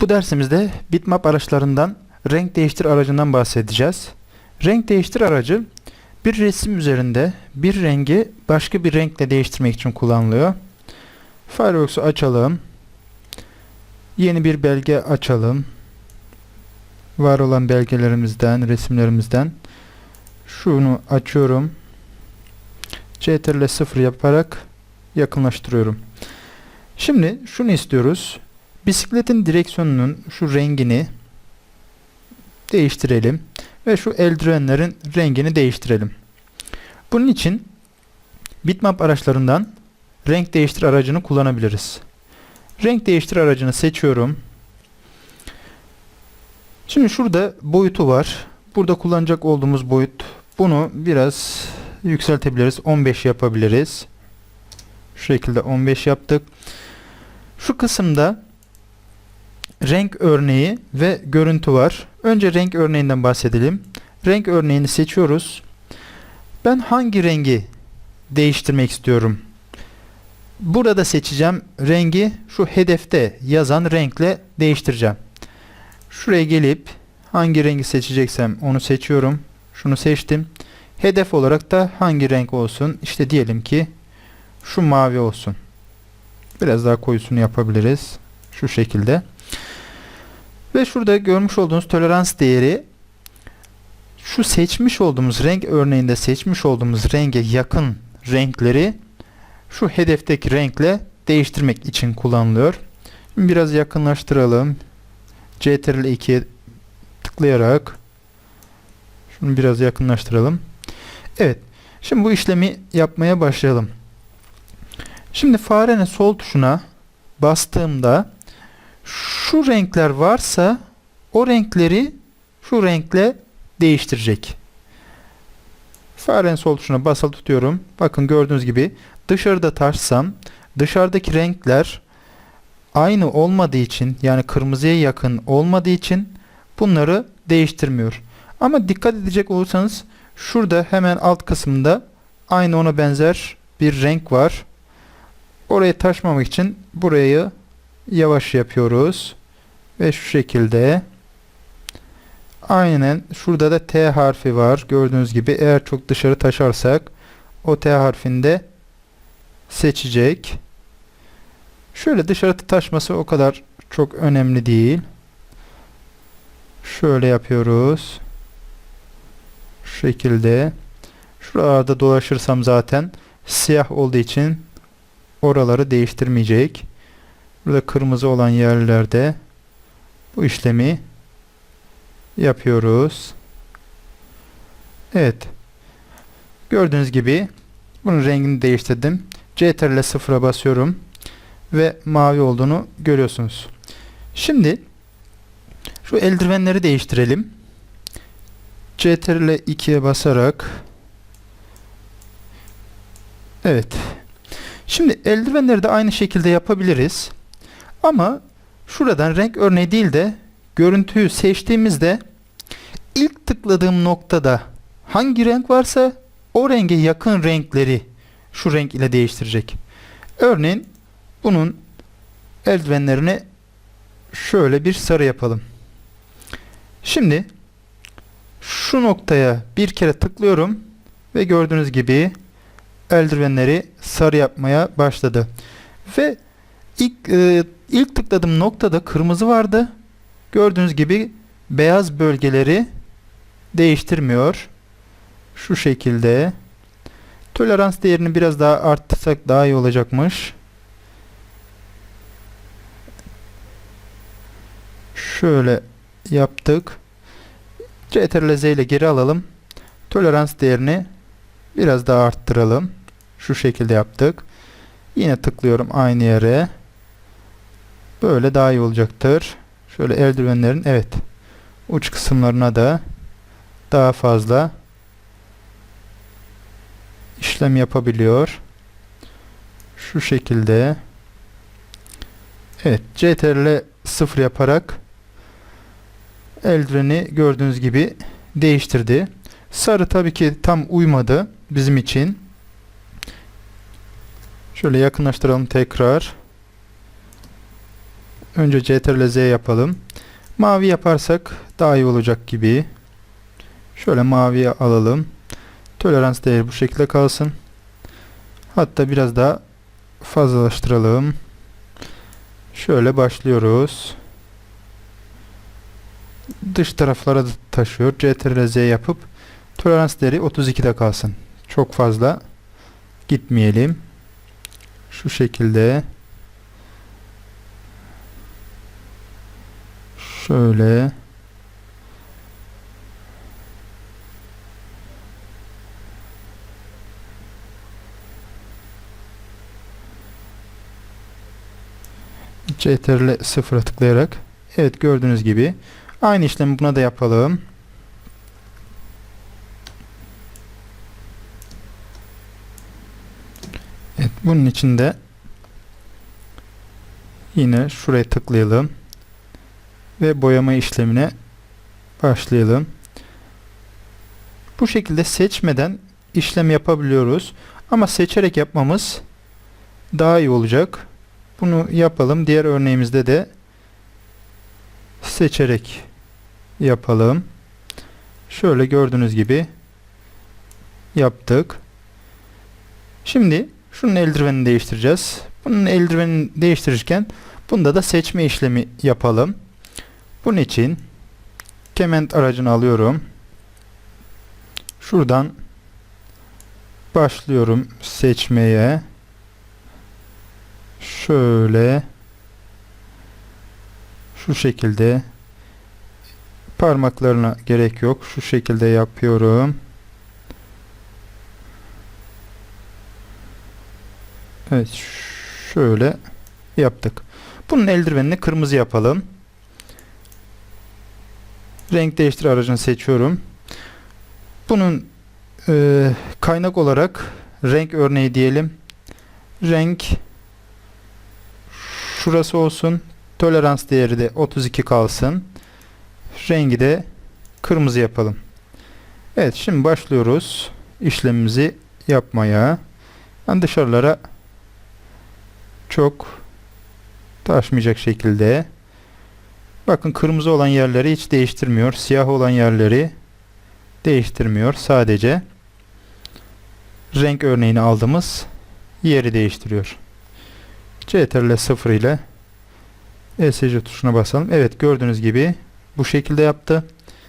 Bu dersimizde bitmap araçlarından renk değiştir aracından bahsedeceğiz. Renk değiştir aracı bir resim üzerinde bir rengi başka bir renkle değiştirmek için kullanılıyor. Firefox'u açalım. Yeni bir belge açalım. Var olan belgelerimizden, resimlerimizden şunu açıyorum. CTRL 0 yaparak yakınlaştırıyorum. Şimdi şunu istiyoruz. Bisikletin direksiyonunun şu rengini değiştirelim ve şu eldivenlerin rengini değiştirelim. Bunun için bitmap araçlarından renk değiştir aracını kullanabiliriz. Renk değiştir aracını seçiyorum. Şimdi şurada boyutu var. Burada kullanacak olduğumuz boyut bunu biraz yükseltebiliriz. 15 yapabiliriz. Şu şekilde 15 yaptık. Şu kısımda renk örneği ve görüntü var. Önce renk örneğinden bahsedelim. Renk örneğini seçiyoruz. Ben hangi rengi değiştirmek istiyorum? Burada seçeceğim rengi şu hedefte yazan renkle değiştireceğim. Şuraya gelip hangi rengi seçeceksem onu seçiyorum. Şunu seçtim. Hedef olarak da hangi renk olsun? İşte diyelim ki şu mavi olsun. Biraz daha koyusunu yapabiliriz. Şu şekilde. Ve şurada görmüş olduğunuz tolerans değeri şu seçmiş olduğumuz renk örneğinde seçmiş olduğumuz renge yakın renkleri şu hedefteki renkle değiştirmek için kullanılıyor. Biraz yakınlaştıralım. CTRL 2'ye tıklayarak şunu biraz yakınlaştıralım. Evet. Şimdi bu işlemi yapmaya başlayalım. Şimdi farenin sol tuşuna bastığımda şu renkler varsa o renkleri şu renkle değiştirecek. Farenin sol tuşuna basılı tutuyorum. Bakın gördüğünüz gibi dışarıda taşsam dışarıdaki renkler aynı olmadığı için yani kırmızıya yakın olmadığı için bunları değiştirmiyor. Ama dikkat edecek olursanız şurada hemen alt kısımda aynı ona benzer bir renk var. Oraya taşmamak için burayı yavaş yapıyoruz. Ve şu şekilde aynen şurada da T harfi var. Gördüğünüz gibi eğer çok dışarı taşarsak o T harfinde seçecek. Şöyle dışarı taşması o kadar çok önemli değil. Şöyle yapıyoruz. Şu şekilde. Şuralarda dolaşırsam zaten siyah olduğu için oraları değiştirmeyecek. Burada kırmızı olan yerlerde bu işlemi yapıyoruz. Evet. Gördüğünüz gibi bunun rengini değiştirdim. CTRL 0'a basıyorum ve mavi olduğunu görüyorsunuz. Şimdi şu eldivenleri değiştirelim. CTRL 2'ye basarak Evet. Şimdi eldivenleri de aynı şekilde yapabiliriz. Ama şuradan renk örneği değil de görüntüyü seçtiğimizde ilk tıkladığım noktada hangi renk varsa o renge yakın renkleri şu renk ile değiştirecek. Örneğin bunun eldivenlerini şöyle bir sarı yapalım. Şimdi şu noktaya bir kere tıklıyorum ve gördüğünüz gibi eldivenleri sarı yapmaya başladı. Ve ilk e, ilk tıkladığım noktada kırmızı vardı. Gördüğünüz gibi beyaz bölgeleri değiştirmiyor. Şu şekilde. Tolerans değerini biraz daha arttırsak daha iyi olacakmış. Şöyle yaptık. CTRL Z ile geri alalım. Tolerans değerini biraz daha arttıralım. Şu şekilde yaptık. Yine tıklıyorum aynı yere. Böyle daha iyi olacaktır. Şöyle eldivenlerin evet uç kısımlarına da daha fazla işlem yapabiliyor. Şu şekilde Evet CTRL 0 yaparak eldiveni gördüğünüz gibi değiştirdi. Sarı tabii ki tam uymadı bizim için. Şöyle yakınlaştıralım tekrar. Önce CTRL Z yapalım. Mavi yaparsak daha iyi olacak gibi. Şöyle maviye alalım. Tolerans değeri bu şekilde kalsın. Hatta biraz daha fazlalaştıralım. Şöyle başlıyoruz. Dış taraflara da taşıyor. CTRL Z yapıp tolerans değeri 32'de kalsın. Çok fazla gitmeyelim. Şu şekilde. Şöyle. CTRL 0'a tıklayarak evet gördüğünüz gibi aynı işlemi buna da yapalım. Evet bunun için de yine şuraya tıklayalım ve boyama işlemine başlayalım. Bu şekilde seçmeden işlem yapabiliyoruz. Ama seçerek yapmamız daha iyi olacak. Bunu yapalım. Diğer örneğimizde de seçerek yapalım. Şöyle gördüğünüz gibi yaptık. Şimdi şunun eldivenini değiştireceğiz. Bunun eldivenini değiştirirken bunda da seçme işlemi yapalım. Bunun için Kement aracını alıyorum. Şuradan başlıyorum seçmeye. Şöyle şu şekilde parmaklarına gerek yok. Şu şekilde yapıyorum. Evet şöyle yaptık. Bunun eldivenini kırmızı yapalım. Renk değiştir aracını seçiyorum. Bunun e, kaynak olarak renk örneği diyelim. Renk şurası olsun. Tolerans değeri de 32 kalsın. Rengi de kırmızı yapalım. Evet şimdi başlıyoruz işlemimizi yapmaya. Ben dışarılara çok taşmayacak şekilde bakın kırmızı olan yerleri hiç değiştirmiyor. Siyah olan yerleri değiştirmiyor. Sadece renk örneğini aldığımız yeri değiştiriyor. CTRL 0 ile ESC tuşuna basalım. Evet gördüğünüz gibi bu şekilde yaptı.